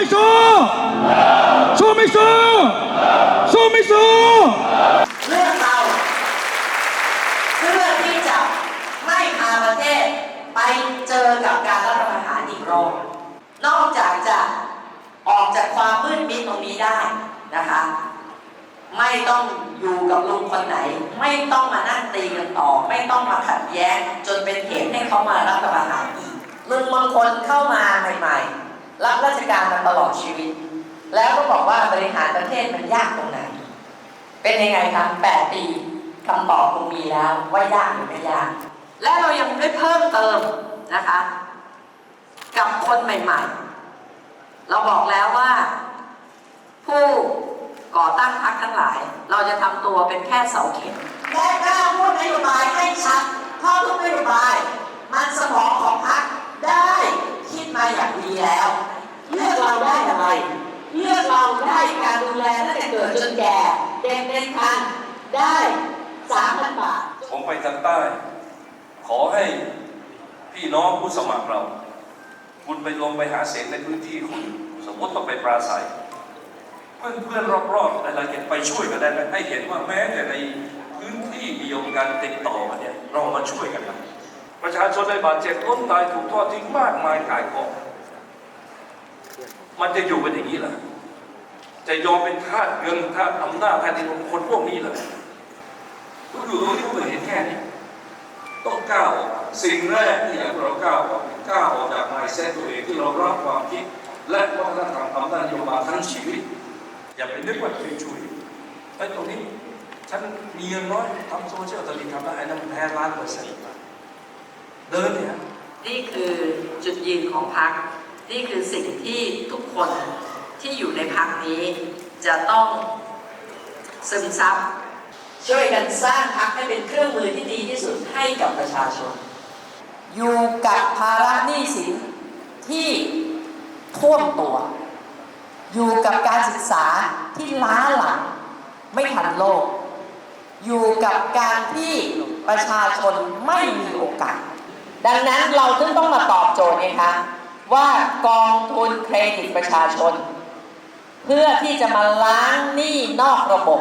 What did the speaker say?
ไม่สู้สู้ไม่สู้สู้ไม่สู้เลือกเราเพื่อที่จะไม่พาประเทศไปเจอกับการรัฐประหารอีกรอบนอกจากจะออกจากความมืดมิดตรงนี้ได้นะคะ ไม่ต้องอยู่กับลุงคนไหน ไม่ต้องมานั่งตีกันต่อ ไม่ต้องมาขัดแย้งจนเป็นเหตุให้เขามารัฐประหารอีกลุงบางคนเข้ามาใหม่ๆ รับราชการมาตลอดชีวิต แล้วก็บอกว่าบริหารประเทศมันยากตรงไหน เป็นยังไงคะ8ปีคำตอบคงมีแล้วว่ายากหรือไม่ยาก และเรายังได้เพิ่มเติมนะคะ กับคนใหม่ๆ เราบอกแล้วว่า ผู้ก่อตั้งพรรคทั้งหลาย เราจะทำตัวเป็นแค่เสาเข็มและกล้าพูดนโยบายให้ชัดเพราะทุกนโยบาย มันสมองของพรรคได้คิดมาอย่างดีแล้ว เลือกเราได้อะไร เลือก เราได้การดูแลตั้งแต่เกิดจนแก่ เด็กเด็กทันได้สามพันบาท ผมไปทางใต้ ขอให้พี่น้องผู้สมัครเรา คุณไปลงไปหาเสียงในพื้นที่คุณ สมมติต้องไปปราศัย เพื่อนเพื่อนรอบๆอะไรกันไปช่วยกันได้ไหมให้เห็นว่าแม้แต่ในพื้นที่เดียวกันติดต่อกันเนี่ยเรามาช่วยกันนะประชาชนในบาดเจ็บล้มตายถูกทอดทิ้งมากมายกายกองมันจะอยู่เป็นอย่างนี้เหรอ จะยอมเป็นทาสเงินทาสอำนาจแผ่นดินของคนพวกนี้เหรอก็คือตรงที่ผมเห็นแค่นี้ต้องก้าวสิ่งแรกที่อยากให้เราก้าวออกก้าวออกจากไมเซ็ตตัวเองที่เรารับความคิด และวัฒนธรรมอำนาจโยบาทั้งชีวิต อย่าไปนึกว่าช่วยๆไอ้ตรงนี้ฉันมีเงินน้อยทำโซเชียลตลิทำได้ไอ้นั่นมันแพ้ล้านเปอร์เซ็นต์เดินเนี่ยนี่คือจุดยืนของพรรคนี่คือสิ่งที่ทุกคน ที่อยู่ในพรรคนี้จะต้องซึมซับช่วยกันสร้างพรรคให้เป็นเครื่องมือที่ดีที่สุดให้กับประชาชน อยู่กับภาระหนี้สินที่ท่วมตัว อยู่กับการศึกษาที่ล้าหลังไม่ทันโลก อยู่กับการที่ประชาชนไม่มีโอกาส ดังนั้นเราถึงต้องมาตอบโจทย์ไงคะว่ากองทุนเครดิตประชาชน เพื่อที่จะมาล้างหนี้นอกระบบ